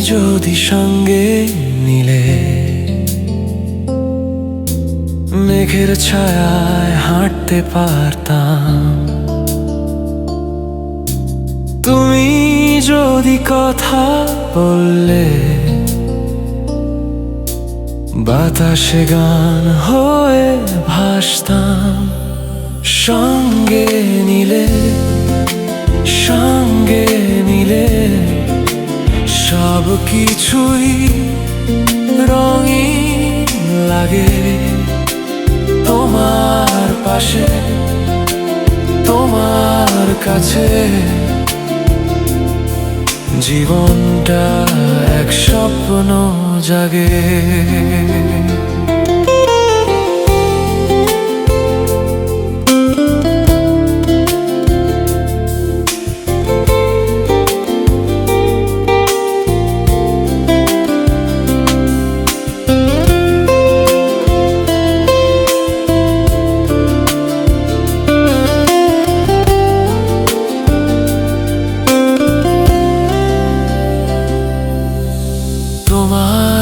যদি সঙ্গে নিলে, মেঘের ছায়ায় হাঁটতে পারতাম। তুমি যদি কথা বললে, বাতাসে গান হয়ে ভাসতাম। সঙ্গে নিলে, সঙ্গে কিছুই রঙিন লাগে। তোমার পাশে তোমার কাছে। জীবনটা এক স্বপ্ন জাগে।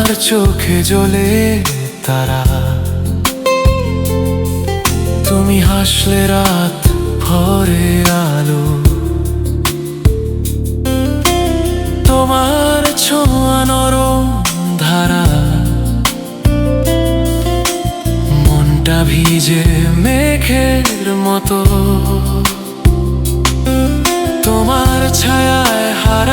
তোমার চোখে জ্বলে তারা। তুমি হাসলে রাত ভরে আলো। তোমার ছোঁয়া নরম ধারা। মনটা ভিজে মেঘের মতো। তোমার ছায়ায় হারাই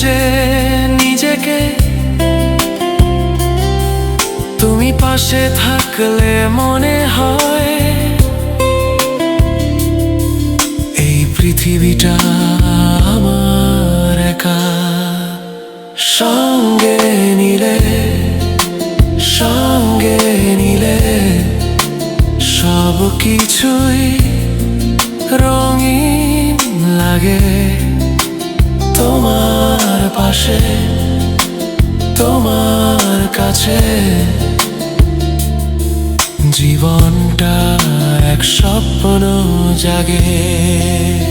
খুঁজে নিজেকে। তুমি পাশে থাকলে মনে হয় এই পৃথিবীটা আমার একা। সঙ্গে নিলে সঙ্গে নিলে সব কিছুই রঙিন লাগে। পাশে তোমার কাছে। জীবনটা এক স্বপ্ন জাগে।